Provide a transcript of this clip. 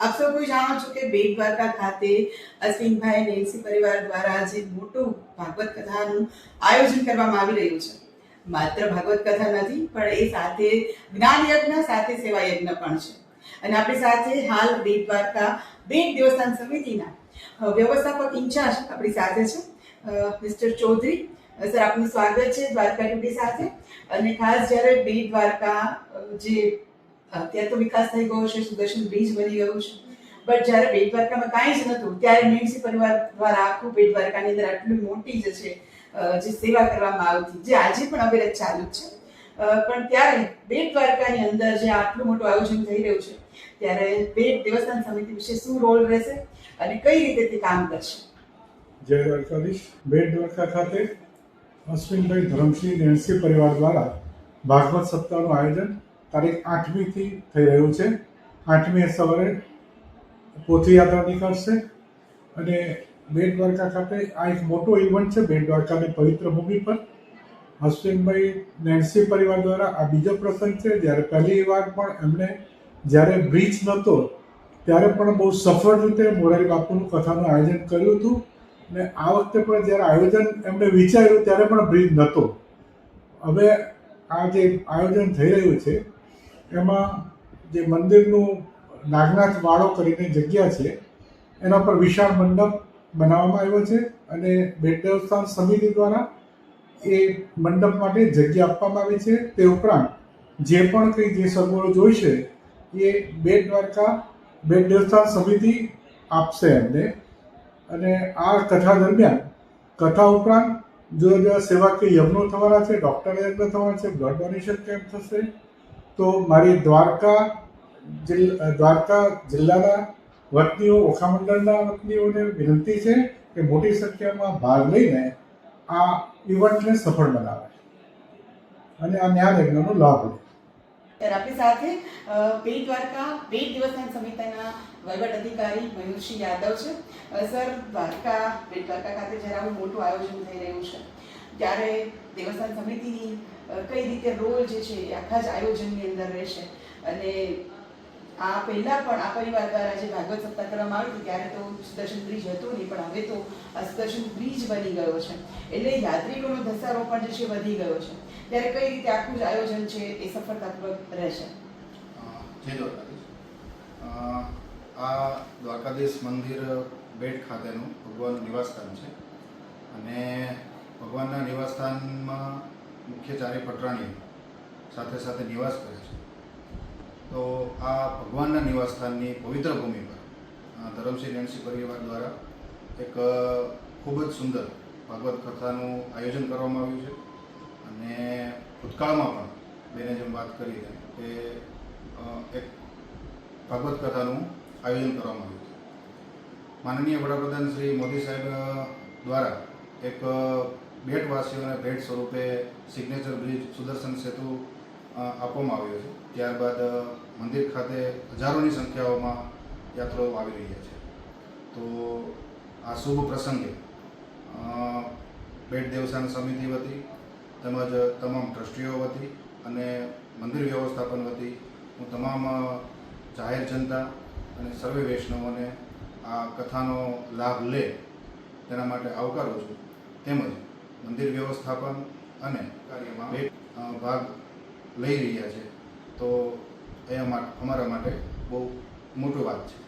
આપ સૌ કોઈ જાણો છો કે બેટ દ્વારકા ખાતે અશ્વિનભાઈ નેન્સી પરિવાર દ્વારા જે મોટું ભાગવત કથાનું આયોજન કરવામાં આવી રહ્યું છે. માત્ર ભાગવત કથા નથી, પણ એ સાથે જ્ઞાન યજ્ઞ, સાથે સેવા યજ્ઞ પણ છે. અને આપણી સાથે હાલ બેટ દ્વારકા બેટ દેવસ્થાન સમિતિના વ્યવસ્થાપક ઇન્ચાર્જ આપણી સાથે છે. મિસ્ટર ચૌધરી સર આપનું સ્વાગત છે દ્વારકા ટુડે સાથે. અને ખાસ જ્યારે બેટ દ્વારકા જે અત્યારે તો વિકાસ થઈ ગયો છે, સુદર્શન બ્રિજ બની ગયું છે. બટ જ્યારે બેટ દ્વારકામાં કાંઈ જ નહોતું, ત્યારે નેન્સી પરિવાર દ્વારા આખું બેટ દ્વારકાની અંદર આટલી મોટી જે છે જે સેવા કરવામાં આવતી, જે આજે પણ અવિરત ચાલુ છે. પણ ત્યારે બેટ દ્વારકાની અંદર જે આટલું મોટું આયોજન થઈ રહ્યું છે, ત્યારે બેટ દેવસ્થાન સમિતિ વિશે શું રોલ રહેશે અને કઈ રીતે તે કામ કરશે? જય દ્વારકાધીશ. બેટ દ્વારકા ખાતે અશ્વિનભાઈ ધરમસિંહ નેન્સી પરિવાર દ્વારા ભાગવત સપ્તાહનું આયોજન તારીખ આઠમીથી થઈ રહ્યું છે. આઠમીએ સવારે પોથી યાત્રા નીકળશે અને બેટ દ્વારકા ખાતે આ એક મોટો ઇવેન્ટ છે, બેટ દ્વારકાની પવિત્ર ભૂમિ પર. અશ્વિનભાઈ નેન્સી પરિવાર દ્વારા આ બીજો પ્રસંગ છે. જ્યારે પહેલી વાર પણ એમણે જ્યારે બ્રિજ નહોતો ત્યારે પણ બહુ સફળ રીતે મોરારી બાપુનું કથાનું આયોજન કર્યું હતું. ને આ વખતે પણ જ્યારે આયોજન એમણે વિચાર્યું, ત્યારે પણ બ્રિજ નહોતો હવે આ જે આયોજન થઈ રહ્યું છે એમાં જે મંદિરનું નાગનાથ વાળો કરીને જગ્યા છે, એના પર વિશાળ મંડપ બનાવવામાં આવ્યો છે અને બેટ દેવસ્થાન સમિતિ દ્વારા એ મંડપ માટે જગ્યા આપવામાં આવી છે. તે ઉપરાંત જે પણ કંઈ જે સગવડો જોઈશે, એ બેટ દ્વારકા બેટ દેવસ્થાન સમિતિ આપશે એમને. અને આ કથા દરમિયાન કથા ઉપરાંત જુદા જુદા સેવાકીય યજ્ઞો થવાના છે ડૉક્ટર યજ્ઞ થવાના છે, બ્લડ ડોનેશન કેમ્પ થશે તો મારી દ્વારકા દ્વારકા જિલ્લાના વતનીઓ ઓખા મંડળના વતનીઓને વિનંતી છે કે મોટી સંખ્યામાં ભાગ લઈને આ ઇવેન્ટને સફળ બનાવે અને આ ન્યાય યજ્ઞનો લાભ લે. આપણી સાથે પેટ દ્વારકા, પેટ દેવસ્થાન સમિતિના વહીવટ અધિકારી મયુરસિંહ યાદવ છે. સર, દ્વારકા, પેટ દ્વારકા ખાતે જ્યારે આવું મોટું આયોજન થઈ રહ્યું છે ત્યારે દેવસ્થાન સમિતિની કઈ રીતે રોલ જે છે એ આખા જ આયોજનની અંદર રહેશે. અને આ પહેલા પણ આ પરિવાર દ્વારા જે ભાગવત સપ્તાહ કરવામાં આવ્યું ત્યારે તો સુદર્શન બ્રિજ હતો નહીં, પણ હવે તો આ સુદર્શન બ્રિજ બની ગયો છે. એટલે યાત્રિકોનો ધસારો પણ જે છે વધી ગયો છે. ત્યારે કઈ રીતે આખું જ આયોજન છે એ સફળતાપૂર્વક રહેશે? આ દ્વારકાધીશ મંદિર બેટ ખાતેનું ભગવાનનું નિવાસસ્થાન છે. અને ભગવાનના નિવાસસ્થાનમાં મુખ્ય ચારે પટરાણી સાથે સાથે નિવાસ કરે છે. તો આ ભગવાનના નિવાસસ્થાનની પવિત્ર ભૂમિ પર ધરમસિંહ રેણસી પરિવાર દ્વારા એક ખૂબ જ સુંદર ભાગવત કથાનું આયોજન કરવામાં આવ્યું છે. અને ભૂતકાળમાં પણ બેને જેમ વાત કરી કે એક ભાગવત કથાનું આયોજન કરવામાં આવ્યું હતું માનનીય વડાપ્રધાન શ્રી મોદી સાહેબ દ્વારા એક અ, ભેટવાસીઓને ભેટ સ્વરૂપે સિગ્નેચર બ્રિજ સુદર્શન સેતુ આપવામાં આવ્યો છે. ત્યારબાદ મંદિર ખાતે હજારોની સંખ્યાઓમાં યાત્રાઓ આવી રહ્યા છે. તો આ શુભ પ્રસંગે બેટ દેવસાન સમિતિ વતી તેમજ તમામ ટ્રસ્ટીઓ વતી અને મંદિર વ્યવસ્થાપન વતી હું તમામ જાહેર જનતા અને સર્વે વૈષ્ણવોને આ કથાનો લાભ લે તેના માટે આવકારું છું. તેમજ મંદિર વ્યવસ્થાપન અને કાર્યમાં ભાગ લઈ રહ્યા છે. તો એ અમા- અમારા માટે બહુ મોટી વાત છે.